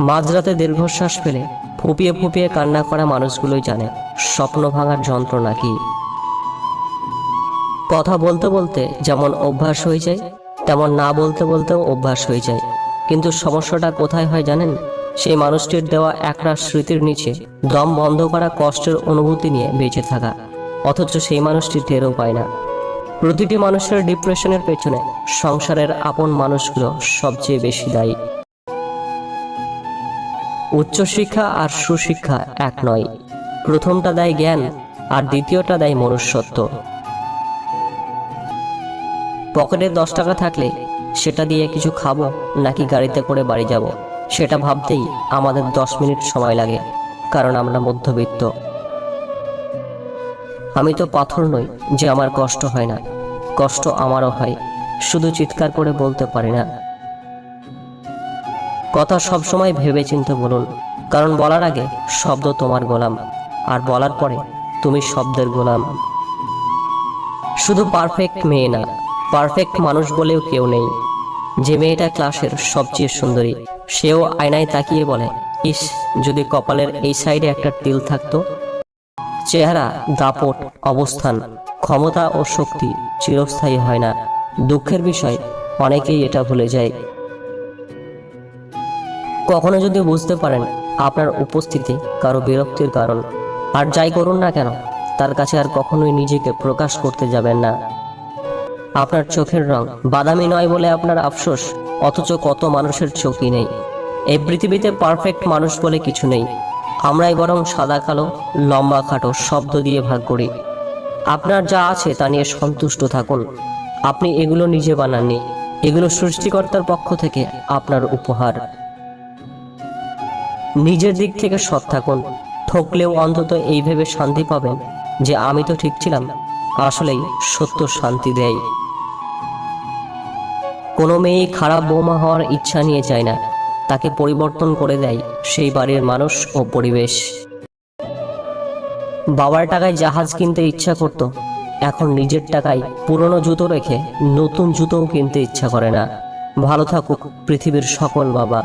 মাঝরাতে দীর্ঘশ্বাস ফেলে ফুপিয়ে ফুপিয়ে কান্না করা মানুষগুলোই জানে স্বপ্ন ভাঙার যন্ত্রণা কি। কথা বলতে বলতে যেমন অভ্যাস হয়ে যায়, তেমন না বলতে বলতেও অভ্যাস হয়ে যায়। কিন্তু সমস্যাটা কোথায় হয় জানেন? সেই মানুষটির দেওয়া একরা স্মৃতির নিচে দম বন্ধ করা কষ্টের অনুভূতি নিয়ে বেঁচে থাকা। অথচ সেই মানুষটি টেরও পায় না। প্রতিটি মানুষের ডিপ্রেশনের পেছনে সংসারের আপন মানুষগুলো সবচেয়ে বেশি দায়ী। উচ্চশিক্ষা আর সুশিক্ষা এক নয়। প্রথমটা দেয় জ্ঞান, আর দ্বিতীয়টা দেয় মনুষ্যত্ব। পকেটে দশ টাকা থাকলে সেটা দিয়ে কিছু খাব নাকি গাড়িতে করে বাড়ি যাব? সেটা ভাবতেই আমাদের দশ মিনিট সময় লাগে, কারণ আমরা মধ্যবিত্ত। আমি তো পাথর নই যে আমার কষ্ট হয় না। কষ্ট আমারও হয়, শুধু চিৎকার করে বলতে পারি না। কথা সবসময় ভেবে চিন্তে বলুন, কারণ বলার আগে শব্দ তোমার গোলাম, আর বলার পরে তুমি শব্দের গোলাম। শুধু পারফেক্ট মেয়ে না পারফেক্ট মানুষ বলেও কেউ নেই। যে মেয়েটা ক্লাসের সবচেয়ে সুন্দরী, সেও আয়নায় তাকিয়ে বলে, ইস, যদি কপালের এই সাইডে একটা তিল থাকতো? চেহারা, দাপট, অবস্থান, ক্ষমতা ও শক্তি চিরস্থায়ী হয় না। দুঃখের বিষয়, অনেকেই এটা ভুলে যায়। কখনো যদি বুঝতে পারেন আপনার উপস্থিতি কারও বিরক্তির কারণ। আর যাই করুন না কেন, তার কাছে আর কখনোই নিজেকে প্রকাশ করতে যাবেন না। আপনার চোখের রং বাদামি নয় বলে আপনার আফসোস, অথচ কত মানুষের চোখই নেই। এই পৃথিবীতে পারফেক্ট মানুষ বলে কিছু নেই। আমরাই বরং সাদা, কালো, লম্বা, খাটো শব্দ দিয়ে ভাগ করি। আপনার যা আছে তা নিয়ে সন্তুষ্ট থাকুন। আপনি এগুলো নিজে বানাননি। এগুলো সৃষ্টিকর্তার পক্ষ থেকে আপনার উপহার। নিজের দিক থেকে সৎ থাকুন। ঠকলেও অন্তত এই ভেবে শান্তি পাবেন যে আমি তো ঠিক ছিলাম। আসলেই সত্য শান্তি দেয়। কোনো মেয়ে খারাপ বৌমা হওয়ার ইচ্ছা নিয়ে যায় না। তাকে পরিবর্তন করে দেয় সেই বাড়ির মানুষ ও পরিবেশ। বাবার টাকায় জাহাজ কিনতে ইচ্ছা করত। এখন নিজের টাকায় পুরনো জুতো রেখে নতুন জুতোও কিনতে ইচ্ছা করে না। ভালো থাকুক পৃথিবীর সকল বাবা।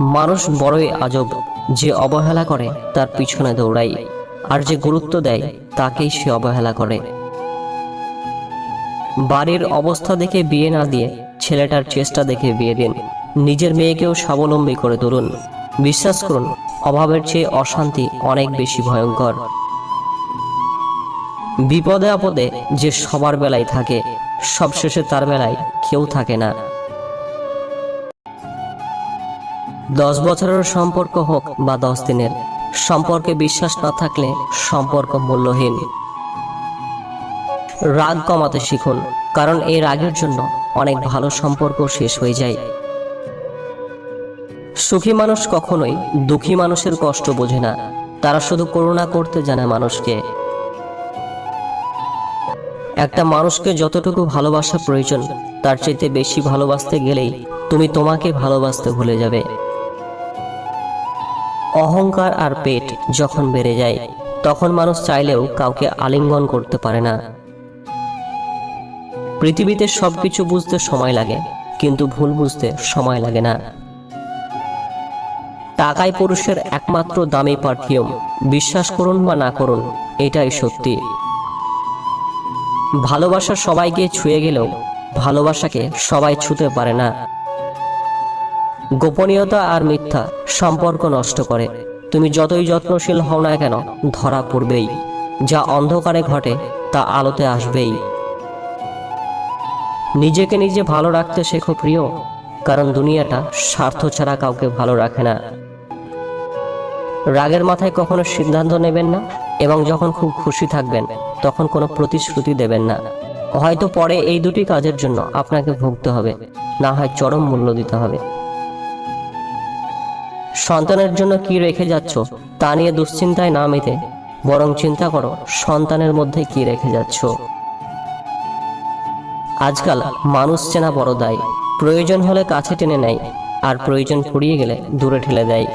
মানুষ বড়ই আজব, যে অবহেলা করে তার পিছনে দৌড়াই আর যে গুরুত্ব দেয় তাকেই সে অবহেলা করে। বাড়ির অবস্থা দেখে বিয়ে না দিয়ে ছেলেটার চেষ্টা দেখে বিয়ে দিন। নিজের মেয়েকেও স্বাবলম্বী করে তুলুন। বিশ্বাস করুন, অভাবের চেয়ে অশান্তি অনেক বেশি ভয়ঙ্কর। বিপদে আপদে যে সবার বেলায় থাকে, সবশেষে তার বেলায় কেউ থাকে না। দশ বছরের সম্পর্ক হোক বা দশ দিনের, সম্পর্কে বিশ্বাস না থাকলে সম্পর্ক মূল্যহীন। রাগ কমাতে শিখুন, কারণ এই রাগের জন্য অনেক ভালো সম্পর্ক শেষ হয়ে যায়। সুখী মানুষ কখনোই দুঃখী মানুষের কষ্ট বোঝে না, তারা শুধু করুণা করতে জানে মানুষকে। একটা মানুষকে যতটুকু ভালোবাসা প্রয়োজন, তার চাইতে বেশি ভালোবাসতে গেলেই তুমি তোমাকে ভালোবাসতে ভুলে যাবে। অহংকার আর পেট যখন বেড়ে যায়, তখন মানুষ চাইলেও কাউকে আলিঙ্গন করতে পারে না। পৃথিবীতে সবকিছু বুঝতে সময় লাগে, কিন্তু ভুল বুঝতে সময় লাগে না। টাকাই পুরুষের একমাত্র দামি পারফিউম, বিশ্বাস করুন বা না করুন, এটাই সত্যি। ভালোবাসা সবাইকে ছুঁয়ে গেলেও ভালোবাসাকে সবাই ছুঁতে পারে না। গোপনীয়তা আর মিথ্যা সম্পর্ক নষ্ট করে। তুমি যতই যত্নশীল হও না কেন, ধরা পড়বেই। যা অন্ধকারে ঘটে, তা আলোতে আসবেই। নিজেকে নিজে ভালো রাখতে শেখো প্রিয়, কারণ দুনিয়াটা স্বার্থ ছাড়া কাউকে ভালো রাখে না। রাগের মাথায় কখনো সিদ্ধান্ত নেবেন না, এবং যখন খুব খুশি থাকবেন, তখন কোনো প্রতিশ্রুতি দেবেন না। হয়তো পরে এই দুটি কাজের জন্য আপনাকে ভুগতে হবে, না হয় চরম মূল্য দিতে হবে। সন্তানের জন্য কি রেখে যাচ্ছ, তা নিয়ে দুশ্চিন্তায় না মেতে, বরং চিন্তা করো, সন্তানের মধ্যে কি রেখে যাচ্ছ। আজকাল মানুষ চেনা বড় দায়। প্রয়োজন হলে কাছে টেনে নেয়, আর প্রয়োজন ফুরিয়ে গেলে দূরে ঠেলে দেয়।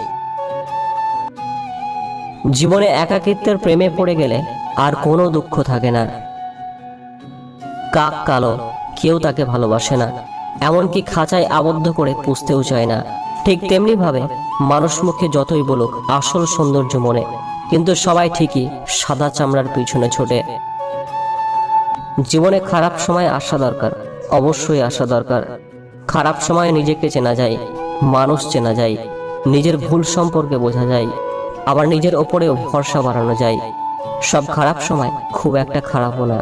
জীবনে একাকিত্বের প্রেমে পড়ে গেলে আর কোনো দুঃখ থাকে না। কাক কালো, কেউ তাকে ভালোবাসে না, এমনকি খাঁচায় আবদ্ধ করে পুষতেও চায় না। ঠিক তেমনি ভাবে মানুষ মুখে যতই বলুক আসল সৌন্দর্য মনে, কিন্তু সবাই ঠিকই সাদা চামড়ার পিছনে ছোটে। জীবনে খারাপ সময় আসা দরকার, অবশ্যই আসা দরকার। খারাপ সময়ে নিজেকে চেনা যায়, মানুষ চেনা যায়, নিজের ভুল সম্পর্কে বোঝা যায়, আবার নিজের ওপরেও ভরসা বাড়ানো যায়। সব খারাপ সময় খুব একটা খারাপও না।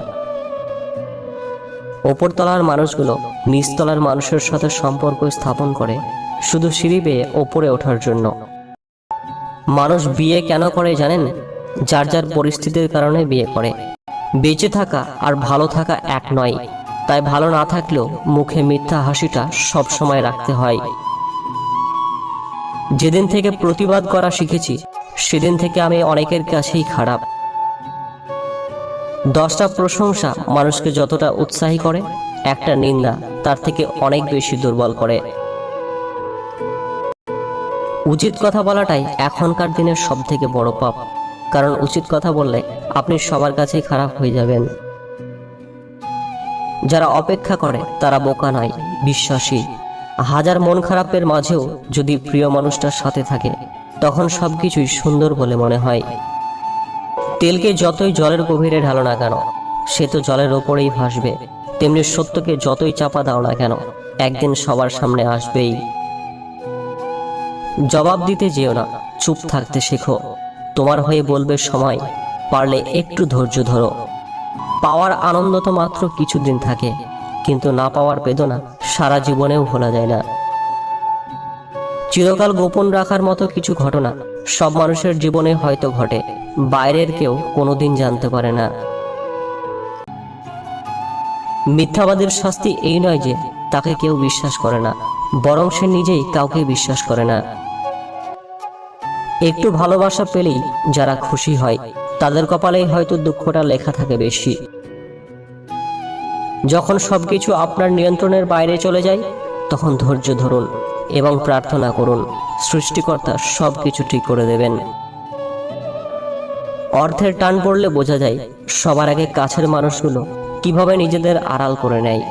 ওপরতলার মানুষগুলো নিচতলার মানুষের সাথে সম্পর্ক স্থাপন করে শুধু সিঁড়ি বেয়ে ওপরে ওঠার জন্য। মানুষ বিয়ে কেন করে জানেন? যার যার পরিস্থিতির কারণে বিয়ে করে। বেঁচে থাকা আর ভালো থাকা এক নয়। তাই ভালো না থাকলেও মুখে মিথ্যা হাসিটা সব সময় রাখতে হয়। যেদিন থেকে প্রতিবাদ করা শিখেছি, সেদিন থেকে আমি অনেকের কাছেই খারাপ। দশটা প্রশংসা মানুষকে যতটা উৎসাহী করে, একটা নিন্দা তার থেকে অনেক বেশি দুর্বল করে। উচিত কথা বলাটাই এখনকার দিনের সব থেকে বড় পাপ। কারণ উচিত কথা বললে আপনি সবার কাছেই খারাপ হয়ে যাবেন। যারা অপেক্ষা করে, তারা বোকা নয়, বিশ্বাসী। হাজার মন খারাপের মাঝেও যদি প্রিয় মানুষটার সাথে থাকে, তখন সবকিছুই সুন্দর বলে মনে হয়। তেলকে যতই জলের গভীরে ঢালো না কেন, সে তো জলের ওপরেই ভাসবে। তেমনি সত্যকে যতই চাপা দাও না কেন, একদিন সবার সামনে আসবেই। জবাব দিতে যেও না, চুপ থাকতে শেখো। তোমার হয়ে বলবে সময়, পারলে একটু ধৈর্য ধরো। পাওয়ার আনন্দ তো মাত্র কিছুদিন থাকে, কিন্তু না পাওয়ার বেদনা সারা জীবনেও ভোলা যায় না। চিরকাল গোপন রাখার মতো কিছু ঘটনা সব মানুষের জীবনে হয়তো ঘটে, বাইরের কেউ কোনোদিন জানতে পারে না। মিথ্যাবাদের শাস্তি এই নয় যে তাকে কেউ বিশ্বাস করে না, বরং সে নিজেই কাউকে বিশ্বাস করে না। একটু ভালোবাসা পেলেই যারা খুশি হয়, তাদের কপালেই হয়তো দুঃখটা লেখা থাকে বেশি। যখন সবকিছু আপনার নিয়ন্ত্রণের বাইরে চলে যায়, তখন ধৈর্য ধরুন এবং প্রার্থনা করুন, সৃষ্টিকর্তা সব কিছু ঠিক করে দেবেন। অর্থের টান পড়লে বোঝা যায় সবার আগে কাছের মানুষগুলো কীভাবে নিজেদের আড়াল করে নেয়।